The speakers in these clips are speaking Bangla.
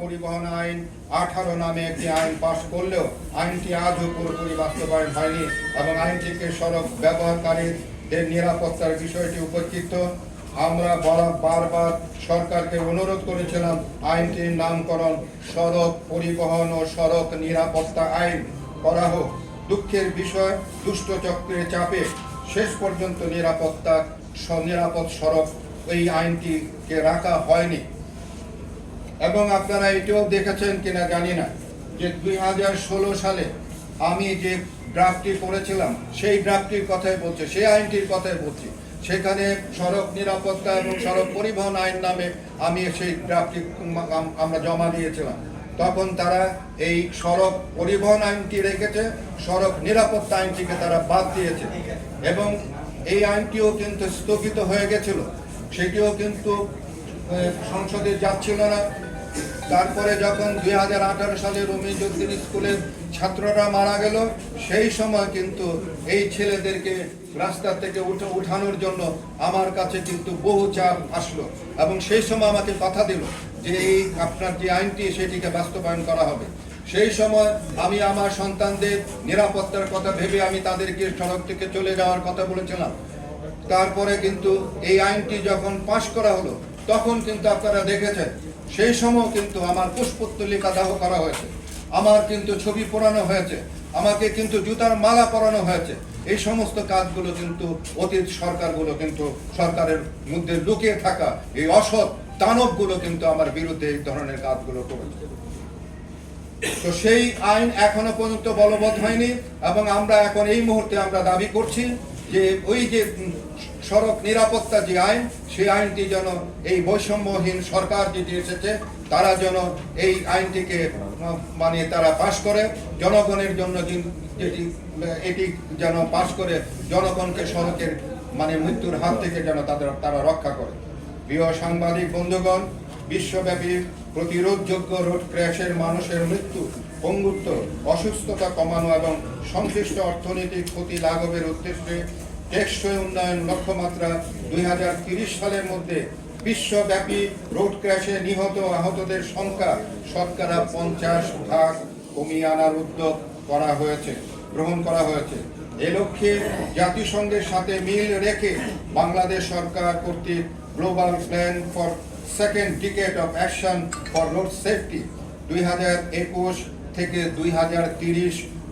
পরিবহন আইন আঠারো নামে একটি আইন পাশ করলেও আইনটি আজও পুরোপুরি বাস্তবায়ন হয়নি এবং আইনটিকে সড়ক ব্যবহারকারীদের নিরাপত্তার বিষয়টি উপেক্ষিত আমরা বারবার সরকারকে অনুরোধ করেছিলাম আইনটির নামকরণ সড়ক পরিবহন ও সড়ক নিরাপত্তা আইন করা হোক। দুঃখের বিষয়, দুষ্ট চক্রের চাপে শেষ পর্যন্ত নিরাপত্তা, নিরাপদ সড়ক এই আইনটিকে রাখা হয়নি। এবং আপনারা এটাও দেখেছেন কিনা জানি না যে দুই হাজার ষোলো সালে আমি যে ড্রাফটটি করেছিলাম, সেই ড্রাফটির কথাই বলছে, সেই আইনটির কথাই বলছি। সেখানে সড়ক নিরাপত্তা এবং সড়ক পরিবহন আইন নামে আমি সেই ড্রাফটটি আমরা জমা দিয়েছিলাম। তখন তারা এই সড়ক পরিবহন আইনটি রেখেছে, সড়ক নিরাপত্তা আইনটিকে তারা বাদ দিয়েছে। এবং এই আইনটিও কিন্তু স্থগিত হয়ে গেছিল। সেটিও কিন্তু সংসদে যাচ্ছিল না। তারপরে যখন দুই হাজার আঠারো সালে রমিজুদ্দিন স্কুলের ছাত্ররা মারা গেল, সেই সময় কিন্তু এই ছেলেদেরকে রাস্তা থেকে উঠে, উঠানোর জন্য আমার কাছে কিন্তু বহু চাপ আসলো এবং সেই সময় আমাকে কথা দিল যে এই আপনার যে আইনটি, সেটিকে বাস্তবায়ন করা হবে। সেই সময় আমি আমার সন্তানদের নিরাপত্তার কথা ভেবে আমি তাদেরকে সড়ক থেকে চলে যাওয়ার কথা বলেছিলাম। তারপরে কিন্তু এই আইনটি যখন পাশ করা হলো, তখন কিন্তু আপনারা দেখেছেন সেই সময় কিন্তু আমার পুষ্পোত্তলিকা দাহ করা হয়েছে। আমার কিন্তু ছবি পোড়ানো হয়েছে। আমাকে কিন্তু জুতার মালা পরানো হয়েছে। এই সমস্ত কাজগুলো কিন্তু অতীত সরকারগুলো কিন্তু সরকারের মধ্যে লুকিয়ে থাকা এই অসৎ দানবগুলো কিন্তু আমার বিরুদ্ধে এই ধরনের কাজগুলো করেছে। তো সেই আইন এখনও পর্যন্ত বলবৎ হয়নি এবং আমরা এখন এই মুহূর্তে আমরা দাবি করছি যে ওই যে সড়ক নিরাপত্তা যে আইন, সেই আইনটি যেন এই বৈষম্যহীন সরকার যেটি এসেছে, তারা যেন এই আইনটিকে মানে তারা পাশ করে, জনগণের জন্য যেটি এটি যেন পাশ করে, জনগণকে সড়কের মানে মৃত্যুর হাত থেকে যেন তাদের, তারা রক্ষা করে। প্রিয় সাংবাদিক বন্ধুগণ, বিশ্বব্যাপী প্রতিরোধযোগ্য রোড ক্র্যাশের মানুষের মৃত্যু, পঙ্গুত্ব, অসুস্থতা কমানো এবং সংশ্লিষ্ট অর্থনৈতিক ক্ষতি লাঘবের উদ্দেশ্যে টেকসই উন্নয়ন লক্ষ্যমাত্রা দুই সালের মধ্যে বিশ্বব্যাপী রোড ক্র্যাশে নিহত আহতদের সংখ্যা শতকরা পঞ্চাশ ভাগ কমিয়ে আনার উদ্যোগ করা হয়েছে, গ্রহণ করা হয়েছে। এ লক্ষ্যে জাতিসংঘের সাথে মিল রেখে বাংলাদেশ সরকার কর্তৃক global plan for second decade of action for road safety দুই হাজার একুশ থেকে দুই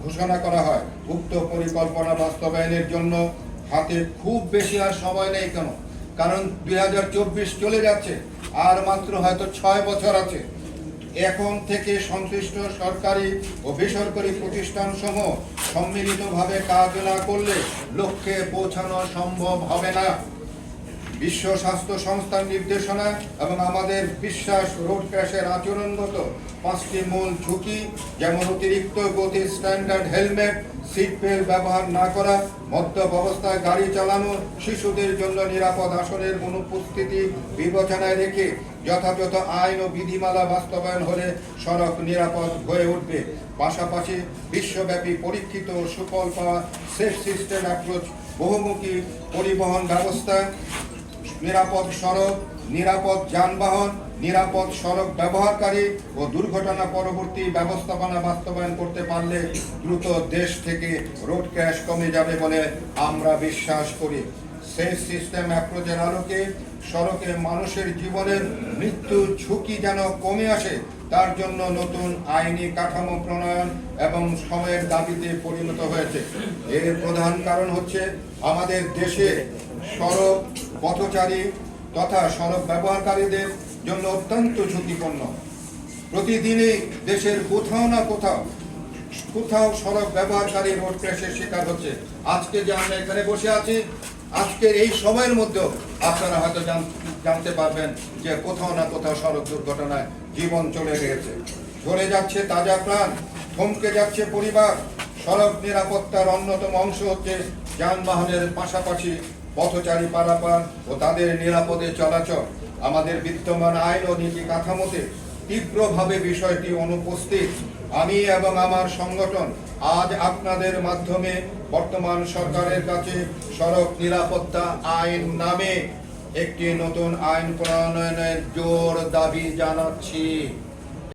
ঘোষণা করা হয়। উক্ত পরিকল্পনা বাস্তবায়নের জন্য হাতে খুব বেশি আর সময় নেই কেন? কারণ দুই হাজার চব্বিশ চলে যাচ্ছে, আর মাত্র হয়তো ছয় বছর আছে। এখন থেকে সংশ্লিষ্ট সরকারি ও বেসরকারি প্রতিষ্ঠান সহ সম্মিলিতভাবে কাজ না করলে লক্ষ্যে পৌঁছানো সম্ভব হবে না। বিশ্ব স্বাস্থ্য সংস্থার নির্দেশনা এবং আমাদের বিশ্বাস রোড ক্র্যাশের আচরণগত পাঁচটি মূল ঝুঁকি, যেমন অতিরিক্ত গতি স্ট্যান্ডার্ড হেলমেট, সিট বেল্ট ব্যবহার না করা, মদ্যপ অবস্থায় গাড়ি চালানো, শিশুদের জন্য নিরাপদ আসনের অনুপস্থিতি বিবেচনায় রেখে যথাযথ আইন ও বিধিমালা বাস্তবায়ন হলে সড়ক নিরাপদ হয়ে উঠবে। পাশাপাশি বিশ্বব্যাপী পরীক্ষিত সুফল পাওয়া সেফ সিস্টেম অ্যাপ্রোচ, বহুমুখী পরিবহন ব্যবস্থা নিরাপদ সড়ক, নিরাপদ যানবাহন, নিরাপদ সড়ক ব্যবহারকারী ও দুর্ঘটনা পরবর্তী ব্যবস্থাপনা বাস্তবায়ন করতে পারলে দ্রুত দেশ থেকে রোড ক্র্যাশ কমে যাবে বলে আমরা বিশ্বাস করি। সেফ সিস্টেম অ্যাপ্রোচের আলোকে সড়কে মানুষের জীবনের মৃত্যু ঝুঁকি যেন কমে আসে, তার জন্য নতুন আইনি কাঠামো প্রণয়ন এবং সময়ের দাবিতে পরিণত হয়েছে। এর প্রধান কারণ হচ্ছে আমাদের দেশে সড়ক পথচারী তথা সড়ক ব্যবহারকারীদের জন্য অত্যন্ত ঝুঁকিপূর্ণ। প্রতিদিনই দেশের কোথাও না কোথাও কোথাও সড়ক ব্যবহারকারী রোড ক্র্যাশের শিকার হচ্ছে। আজকে যে আমরা এখানে বসে আছি আজকের এই সময়ের মধ্যেও আপনারা হয়তো জান- জানতে পারবেন যে কোথাও না কোথাও সড়ক দুর্ঘটনায় জীবন চলে গিয়েছে। চলে যাচ্ছে তাজা প্রাণ, থমকে যাচ্ছে পরিবার। সড়ক নিরাপত্তার অন্যতম অংশ হচ্ছে যানবাহনের পাশাপাশি পথচারী পারাপার ও তাদের নিরাপদে চলাচল, আমাদের বিদ্যমান আইন ও নীতি কাঠামোতে তীব্রভাবে বিষয়টি অনুপস্থিত। আমি এবং আমার সংগঠন আজ আপনাদের মাধ্যমে বর্তমান সরকারের কাছে সড়ক নিরাপত্তা আইন নামে একটি নতুন আইন প্রণয়নের জোর দাবি জানাচ্ছি।